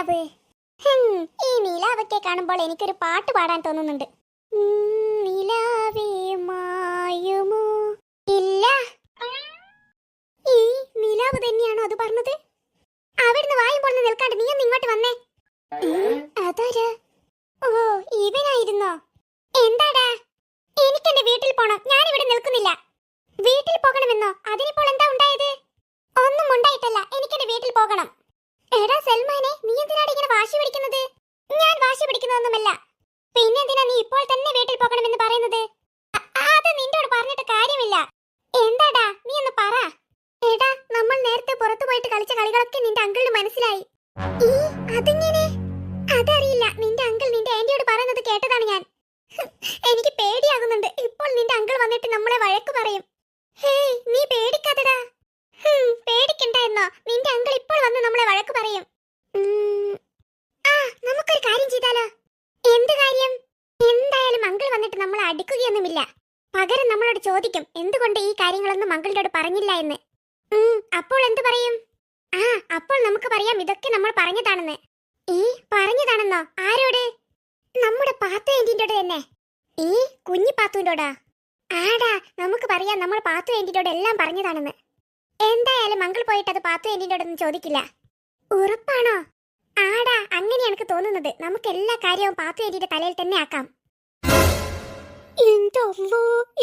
നിലാവ് ഈ നിലാവൊക്കെ കാണുമ്പോൾ എനിക്കൊരു പാട്ട് പാടാൻ തോന്നുന്നുണ്ട്. നിലാവേ മായുമോ? ഇല്ല. ഈ നിലാവ് തന്നെയാണോ അത് പറഞ്ഞത്? അവിടുന്ന് വായും പൊളിന്ന് നിൽക്കാണ്ട് നീ ഒന്ന് ഇങ്ങോട്ട് വന്നേ. അതാരാ? ഓ ഇവനായിരുന്നോ? എന്താടാ? എനിക്കെന്റെ വീട്ടിൽ പോണം. ഞാൻ ഇവിടെ നിൽക്കുന്നില്ല. വീട്ടിൽ പോകണമെന്നോ? അതിനിപ്പോൾ എന്താ ഉണ്ടായത്? ഒന്നും ഉണ്ടായിട്ടല്ല. എനിക്കെന്റെ വീട്ടിൽ പോകണം. എടാ സൽമാനെ നീ എന്തിനാണ് ഇങ്ങനെ വാശി പിടിക്കുന്നത്? ഞാൻ വാശി പിടിക്കുന്നതൊന്നുമല്ല. പിന്നെന്തിനാ നീ ഇപ്പോൾ തന്നെ വീട്ടിൽ പോകണമെന്ന് പറയുന്നത്? അത് നിന്നോട് പറഞ്ഞിട്ട് കാര്യമില്ല. എന്താടാ? നീ ഒന്ന് പറ. എടാ നമ്മൾ നേരത്തെ പുറത്തു പോയിട്ട് കളിച്ച കളികളൊക്കെ നിന്റെ അങ്കിളിന് മനസ്സിലായി. ഈ അതെങ്ങനെ? അതറിയില്ല. നിന്റെ അങ്കിൾ നിന്റെ ആന്റിയോട് പറയുന്നത് കേട്ടതാണ് ഞാൻ ഹ്, എനിക്ക് പേടിയാകുന്നുണ്ട് ഇപ്പോൾ നിന്റെ അങ്കിൾ വന്നിട്ട് നമ്മളെ വഴക്ക് പറയും ഹേയ് നീ പേടിക്കാതെടാ ഹും, പേടിക്കണ്ട എന്നോ നിന്റെ അങ്കിൾ ഇപ്പോൾ വന്ന് നമ്മളെ വഴക്ക് പറയും. ആ നമുക്കൊരു കാര്യം ചെയ്താലോ? എന്ത് കാര്യം? എന്തായാലും മംഗൾ വന്നിട്ട് നമ്മൾ അടിക്കുകയൊന്നുമില്ല. പകരം നമ്മളോട് ചോദിക്കും എന്തുകൊണ്ട് ഈ കാര്യങ്ങളൊന്നും മംഗളിനോട് പറഞ്ഞില്ല എന്ന്. അപ്പോൾ എന്ത് പറയും? ആ അപ്പോൾ നമുക്ക് പറയാം ഇതൊക്കെ നമ്മൾ പറഞ്ഞതാണെന്ന്. ഈ പറഞ്ഞതാണെന്നോ? ആരോട്? നമ്മുടെ പാത്തു എന്റിന്റെ തന്നെ. ഈ കുഞ്ഞി പാത്തുവിന്റെടാ? ആടാ നമുക്ക് പറയാം നമ്മൾ പാത്തു എന്റിനോട് എല്ലാം പറഞ്ഞതാണെന്ന്. എന്തായാലും മംഗൾ പോയിട്ട് അത് പാത്തു എന്റിനോടൊന്നും ചോദിക്കില്ല. ഉറപ്പാണോ? ആടാ അങ്ങനെ എനിക്ക് തോന്നുന്നത്. നമുക്ക് എല്ലാ കാര്യവും പാത്തു എന്റിന്റെ തലയിൽ തന്നെ ആക്കാം. എന്തോ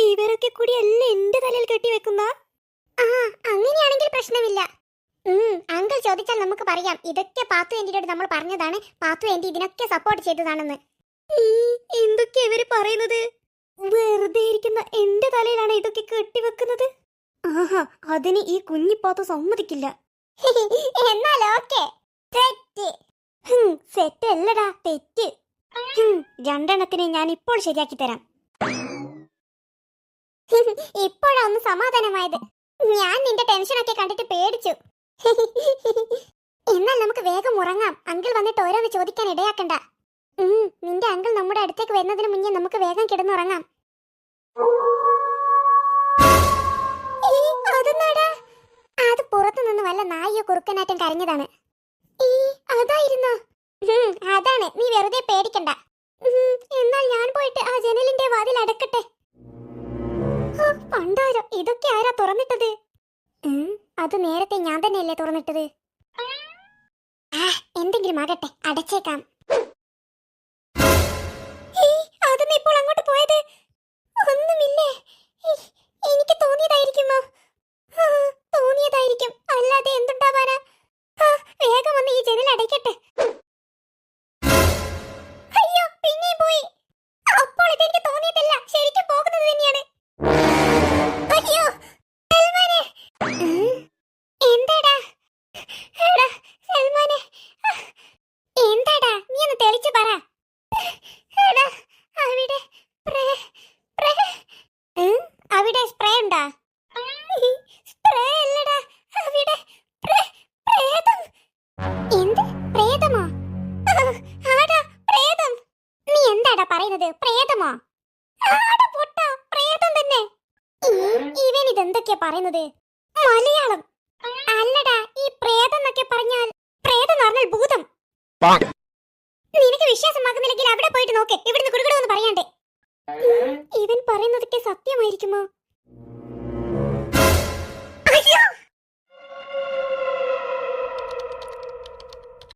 ഇവരൊക്കെ കൂടി എല്ലാം എന്റെ തലയിൽ കെട്ടി വെക്കുന്ന? ആ അങ്ങനെയാണെങ്കിൽ പ്രശ്നമില്ല. അങ്കിൾ ചോദിച്ചാൽ നമുക്ക് പറയാം. ഇതൊക്കെ പാത്തു എന്റിനോട് നമ്മൾ പറഞ്ഞതാണ്. പാത്തു എന്റി ഇതിനൊക്കെ സപ്പോർട്ട് ചെയ്തതാണെന്ന്. എന്തൊക്കെ ഇവർ പറയുന്നത്? വെറുതെ ഇരിക്കുന്ന എന്റെ തലയിലാണ് ഇതൊക്കെ കെട്ടിവെക്കുന്നത് ആഹാ അതിന് ഈ കുഞ്ഞിപ്പാത്തു സമ്മതിക്കില്ല. എന്നാൽ ഓക്കെ. തെറ്റ്. സെറ്റ് അല്ലടാ തെറ്റ്. രണ്ടെണ്ണത്തിന് ഞാൻ ഇപ്പോൾ ശരിയാക്കി തരാം. ഇപ്പോഴാ ഒന്ന് സമാധാനമായത്. ഞാൻ നിന്റെ ടെൻഷനൊക്കെ കണ്ടിട്ട് പേടിച്ചു. എന്നാൽ നമുക്ക് വേഗം ഉറങ്ങാം. അങ്കിൾ വന്നിട്ട് ഓരോന്ന് ചോദിക്കാൻ ഇടയാക്കണ്ട. നിന്റെ അങ്കിൾ നമ്മുടെ അടുത്തേക്ക് വരുന്നതിന് മുന്നേ നമുക്ക് വേഗം കിടന്നുറങ്ങാം. വല്ല നായിയോ കുറുക്കനാറ്റം കരഞ്ഞതാണ്. ഈ അതായിരുന്നോ? അതാണ്. നീ വെറുതെ പേടിക്കണ്ട. എന്നാൽ ഞാൻ പോയിട്ട് ആ ജനലിന്റെ വാതിൽ അടക്കട്ടെ. പണ്ടാരോ. ഇതൊക്കെ ആരാ തുറന്നിട്ടത്? അത് നേരത്തെ ഞാൻ തന്നെയല്ലേ തുറന്നിട്ടത്. എന്തെങ്കിലും ആകട്ടെ. അടച്ചേക്കാം. ഈ ജനൽ അടയ്ക്കട്ടെ. പറയുന്നത് പ്രേതമോ? പ്രേതം തന്നെ. ഇവൻ ഇതെന്തൊക്കെയാ പറയുന്നത്? മലയാളം. അല്ലടാ ഈ പ്രേതം എന്നൊക്കെ പറഞ്ഞാൽ പ്രേതം എന്ന് പറഞ്ഞാൽ ഭൂതം. നിനക്ക് അവിടെ പോയിട്ട് നോക്ക്. ഇവിടുന്ന് പറയാണ്ട്. ഇവൻ പറയുന്നതൊക്കെ സത്യമായിരിക്കുമോ?